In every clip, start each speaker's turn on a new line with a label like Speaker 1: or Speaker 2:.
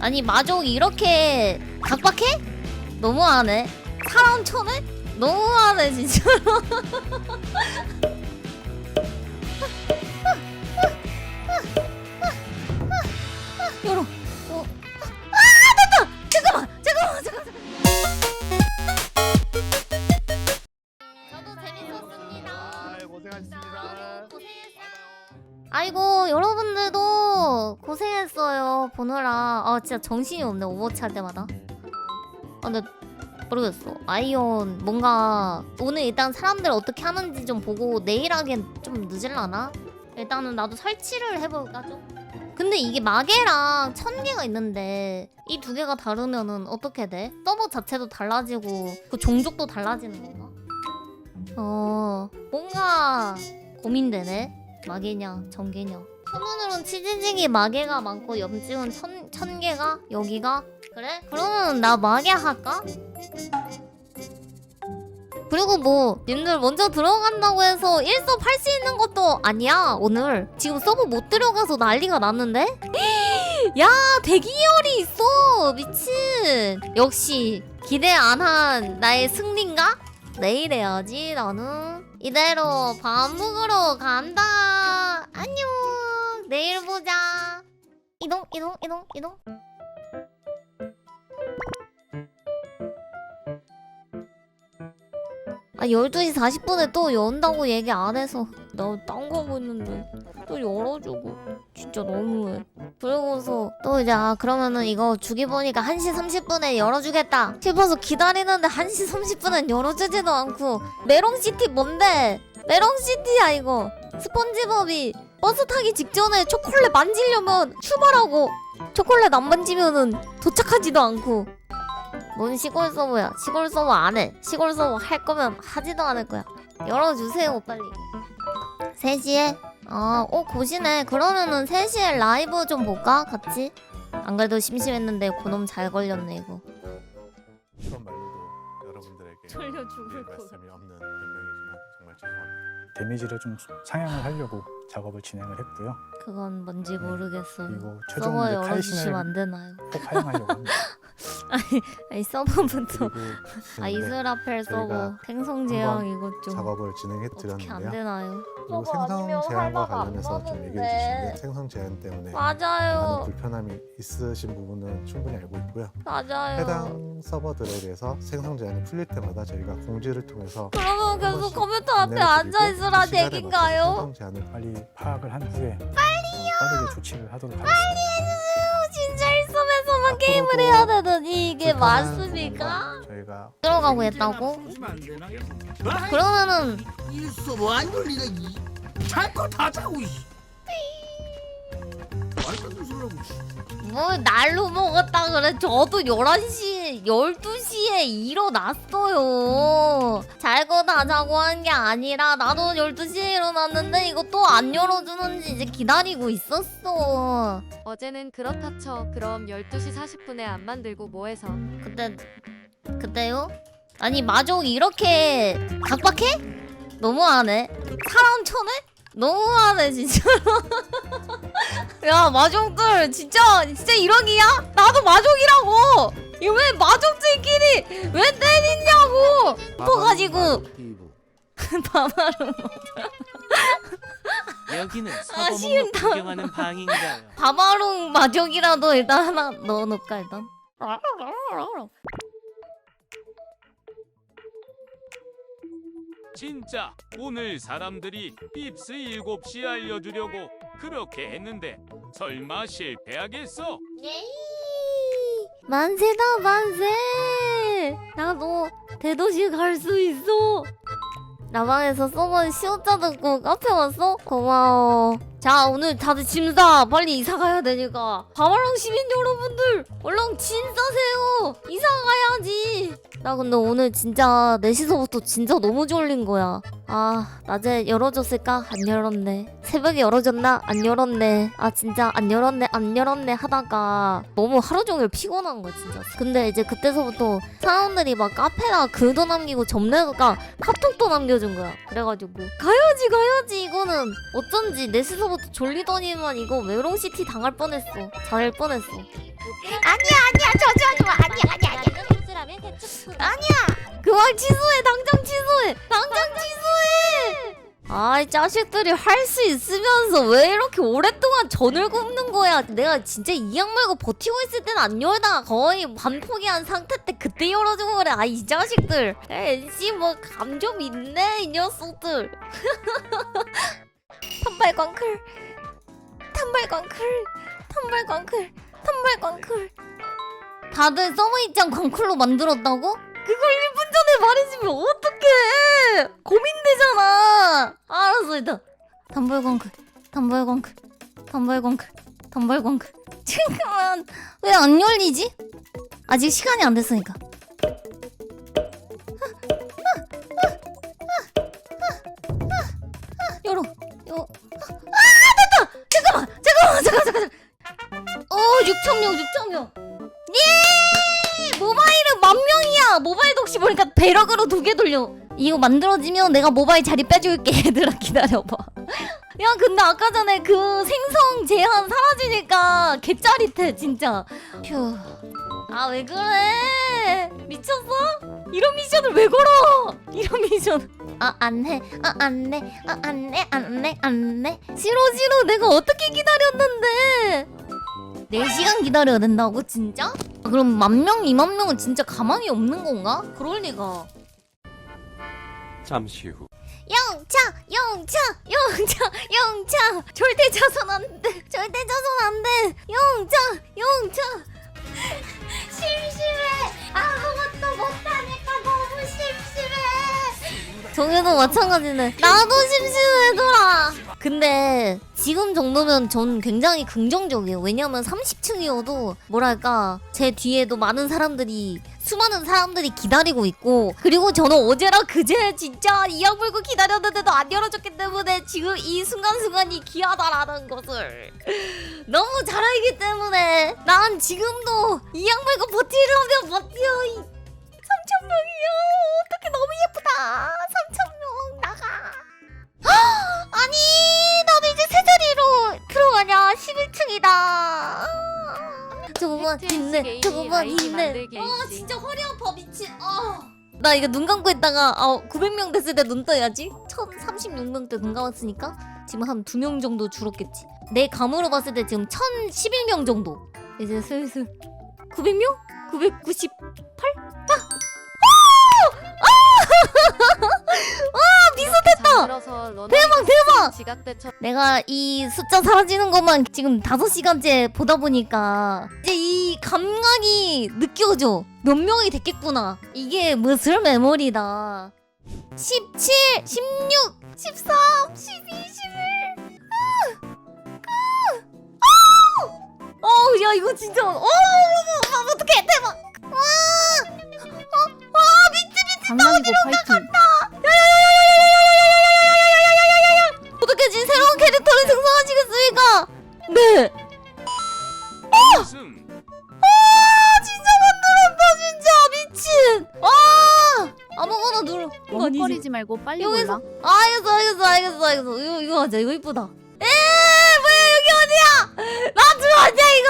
Speaker 1: 아니 마족 이렇게 각박해? 너무하네. 사람 쳐네? 너무하네 진짜 진짜 정신이 없네 오버워치 할 때마다 아 근데 모르겠어 아이온 뭔가 오늘 일단 사람들 어떻게 하는지 좀 보고 내일 하기엔 좀 늦을라나? 일단은 나도 설치를 해볼까 좀? 근데 이게 마개랑 천 개가 있는데 이 두 개가 다르면은 어떻게 돼? 서버 자체도 달라지고 그 종족도 달라지는 건가? 어 뭔가 고민되네 마개냐 전개냐 소문으론 치즈직이 마개가 많고 염증은 천, 천 개가 여기가 그래? 그러면 나 마개 할까? 그리고 뭐 님들 먼저 들어간다고 해서 일섭 할 수 있는 것도 아니야 오늘 지금 서버 못 들어가서 난리가 났는데? 야 대기열이 있어 미친 역시 기대 안 한 나의 승리인가? 내일 해야지 나는 이대로 밥 먹으러 간다 안녕 내일 보자. 이동 이동 이동 이동. 아 12시 40분에 또 연다고 얘기 안 해서 나 딴 거 하고 있는데 또 열어주고. 진짜 너무해. 그러고서 또 이제 아 그러면은 이거 주기 보니까 1시 30분에 열어주겠다. 싶어서 기다리는데 1시 30분엔 열어주지도 않고. 메롱시티 뭔데? 메롱시티야 이거. 스펀지밥이 버스 타기 직전에 초콜릿 만지려면 출발하고 초콜릿 안 만지면은 도착하지도 않고 뭔 시골 서버야 시골 서버 안해 시골 서버 할 거면 하지도 않을 거야 열어주세요 빨리 3시에? 아, 어, 고시네. 그러면은 3시에 라이브 좀 볼까? 같이? 안 그래도 심심했는데 그놈 잘 걸렸네, 이거.
Speaker 2: 이런 말로도 여러분들에게
Speaker 1: 졸려 죽을 거.
Speaker 2: 말씀이 없는 변명이지만 정말 죄송합니다.
Speaker 3: 데미지를 좀 상향을 하려고 작업을 진행을 했고요.
Speaker 1: 그건 뭔지 모르겠어요.
Speaker 3: 그리고 최종 이제
Speaker 1: 열어주시면
Speaker 3: 칼신을
Speaker 1: 안 되나요?
Speaker 3: 꼭 사용하려고 합니다.
Speaker 1: 아니, 서버부터.
Speaker 2: 그리고
Speaker 1: 아, 이스라펠 서버.
Speaker 2: 저희가
Speaker 1: 생성 제한
Speaker 2: 한번
Speaker 1: 이것 좀.
Speaker 2: 작업을 진행해
Speaker 1: 어떻게 안
Speaker 2: 드렸는데요.
Speaker 1: 되나요?
Speaker 2: 그리고
Speaker 1: 아니면
Speaker 2: 생성 제한과
Speaker 1: 할바가 안
Speaker 2: 관련해서 좀 얘기해
Speaker 1: 나는데.
Speaker 2: 주시는데 생성 제한 때문에 많은
Speaker 1: 맞아요.
Speaker 2: 불편함이 있으신 부분은 충분히 알고 있고요.
Speaker 1: 맞아요.
Speaker 2: 해당 서버들에 대해서 생성 제한이 풀릴 때마다 저희가 공지를 통해서
Speaker 1: 그러면 계속 컴퓨터 앞에
Speaker 2: 안내를
Speaker 1: 앉아있으라
Speaker 2: 드리고 그 시간에 맞춰서
Speaker 1: 덱인가요?
Speaker 2: 생성 제한을
Speaker 3: 빨리 파악을 한 후에 빨리요. 빠르게 조치를 하도록 하겠습니다.
Speaker 1: 게임을 해야 되더니 이게 맞습니까?
Speaker 2: 저희가
Speaker 1: 들어가고 했다고?
Speaker 4: 되나?
Speaker 1: 그러면은
Speaker 4: 일소 뭐안 열리가 이. 잘거 타자고 이.
Speaker 1: 뭘 날로 먹었다 그래 저도 11시 12시에 일어났어요 잘거 다 자고 한 게 아니라 나도 12시에 일어났는데 이거 또 안 열어주는지 이제 기다리고 있었어
Speaker 5: 어제는 그렇다 쳐. 그럼 12시 40분에 안 만들고 뭐 해서?
Speaker 1: 그때 그때요? 아니 마족 이렇게 각박해? 너무하네 사람 쳐네? 너무하네 진짜로. 야 마족들 진짜 진짜 이러기야? 나도 마족이라고! 이거 왜 마족들끼리 왜 때리냐고! 싶어가지고. 바바로
Speaker 6: 여기는
Speaker 1: 아,
Speaker 6: 서버목록
Speaker 1: 싫다.
Speaker 6: 구경하는 방인가요?
Speaker 1: 바바롱 마족이라도 일단 하나 넣어놓을까 일단
Speaker 7: 진짜 오늘 사람들이 빕스 7시 알려주려고 그렇게 했는데 설마 실패하겠어?
Speaker 1: 예이 만세다 만세 나도 대도시 갈 수 있어 나방에서 써본 시오자 듣고 카페 왔어? 고마워 자 오늘 다들 짐 싸. 빨리 이사 가야 되니까. 바바랑 시민 여러분들 얼른 짐 싸세요. 이사 가야지. 나 근데 오늘 진짜 4시서부터 진짜 너무 졸린 거야. 아 낮에 열어줬을까? 안 열었네. 새벽에 열어줬나? 안 열었네. 아 진짜 안 열었네 안 열었네 하다가 너무 하루 종일 피곤한 거야 진짜. 근데 이제 그때서부터 사람들이 막 카페나 글도 남기고 점례가 카톡도 남겨준 거야. 그래가지고 가야지 가야지. 이거는 어쩐지 4시서부터 것도 졸리더니만 이거 외로우시티 당할 뻔했어. 잘 뻔했어.
Speaker 6: 아니야 아니야 저주하지 마 아니야 아니야 아니야
Speaker 1: 아니야. 그만 취소해. 당장 취소해. 당장 취소해. 아이 자식들이 할 수 있으면서 왜 이렇게 오랫동안 전을 굽는 거야? 내가 진짜 이약 말고 버티고 있을 땐 안 열다가 거의 반포기한 상태 때 그때 열어주고 그래. 아이 자식들. NC 뭐 감 좀 있네 이 녀석들. 탄발광클. 탄발광클. 탄발광클. 탄발광클. 다들 서머 입장 광클로 만들었다고? 그걸 1분 전에 말해주면 어떡해 고민되잖아 알았어 일단 단발광클 단발광클 단발광클 단발광클 잠깐만 왜 안 열리지? 아직 시간이 안 됐으니까 6천명, 6천명! 예! 모바일은 만 명이야! 모바일도 혹시 모르니까 배럭으로 두 개 돌려. 이거 만들어지면 내가 모바일 자리 빼줄게. 얘들아, 기다려봐. 야, 근데 아까 전에 그 생성 제한 사라지니까 개짜릿해, 진짜. 휴. 아, 왜 그래? 미쳤어? 이런 미션을 왜 걸어? 이런 미션. 아, 안 해. 아, 안 해. 아, 안 해. 안 해. 안 해. 싫어, 싫어. 내가 어떻게 기다렸는데. 4시간 기다려야 된다고 진짜? 아, 그럼 만 명, 2만 명은 진짜 가망이 없는 건가? 그럴 리가.
Speaker 8: 잠시 후.
Speaker 1: 영차, 영차, 영차, 영차. 절대 자선 안 돼. 절대 자선 안 돼. 영차, 영차. 심심해. 아무것도 너무 심심해. 정혜도 마찬가지네. 나도 심심해더라. 근데 지금 정도면 전 굉장히 긍정적이에요. 왜냐면 30층이어도 뭐랄까 제 뒤에도 많은 사람들이 수많은 사람들이 기다리고 있고 그리고 저는 어제라 그제 진짜 이약 물고 기다렸는데도 안 열어줬기 때문에 지금 이 순간순간이 귀하다라는 것을 너무 잘 알기 때문에 난 지금도 이약 물고 버티려면 버텨 이 3천명이요 어떻게 너무 예쁘다 3천명 나가 아니 나도 이제 새 자리로 들어가냐? 11층이다. 조금만 힘내 조금만 힘내 아 진짜 허리 아파 미친 아. 나 이거 눈 감고 있다가 아 900명 됐을 때 눈 떠야지. 1036명 때 눈 감았으니까 지금 한두명 정도 줄었겠지. 내 감으로 봤을 때 지금 1011명 정도. 이제 슬슬 900명? 998?
Speaker 5: 비슷했다. 대박 대박.
Speaker 1: 내가 이 숫자 사라지는 것만 지금 5시간째 보다 보니까 이제 이 감각이 느껴져. 몇 명이 됐겠구나. 이게 무슬 메모리다. 17, 16, 13, 12, 11. 아! 아! 어우, 야, 이거 진짜. 어, 어떡해, 대박. 와!
Speaker 6: 장난이고 파이팅
Speaker 1: 어떻게 지 새로운 캐릭터를 생성하시겠습니까? 네.
Speaker 7: 우승.
Speaker 1: 아 진짜 만들었다 진짜 미친 아 아무거나 눌러 이거 아니지
Speaker 6: 멍거리지 말고 빨리
Speaker 1: 여기서
Speaker 6: 골라
Speaker 1: 아, 알겠어 알겠어 알겠어 알겠어 이거 이거 하자 이거 이쁘다 에 뭐야 여기 어디야 나 들어왔냐 이거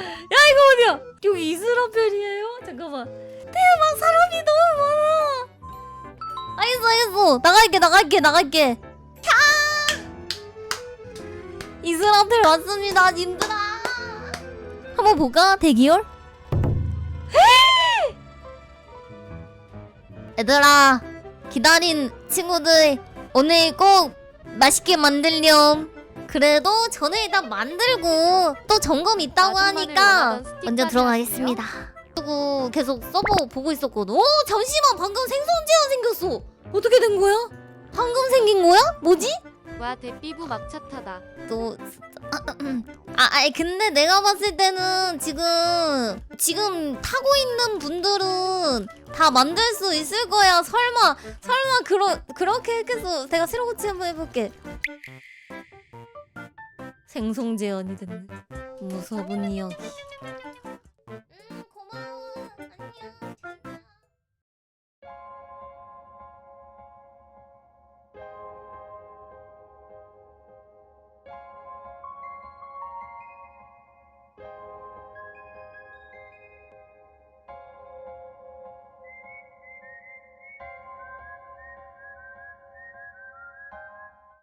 Speaker 1: 야 이거 어디야 여기 이스라펠이에요 잠깐만 대박 사람이 너무 많아 알겠어 알겠어. 나갈게 나갈게 나갈게. 캬 이스라펠 왔습니다 님들아. 한번 볼까? 대기열? 얘들아 기다린 친구들 오늘 꼭 맛있게 만들렴. 그래도 저는 일단 만들고 또 점검 있다고
Speaker 5: 아줌마를
Speaker 1: 하니까 먼저 들어가겠습니다 그리고 계속 서버 보고 있었거든 오 잠시만 방금 생선 제한 생겼어 어떻게 된 거야? 방금 생긴 거야? 뭐지?
Speaker 5: 와 대피부 막차 타다.
Speaker 1: 또 아, 아니 근데 내가 봤을 때는 지금 지금 타고 있는 분들은 다 만들 수 있을 거야. 설마 설마 그러 그렇게 했겠어. 내가 새로 고치 한번 해볼게. 생성 제한이 됐네. 무서운 이야기.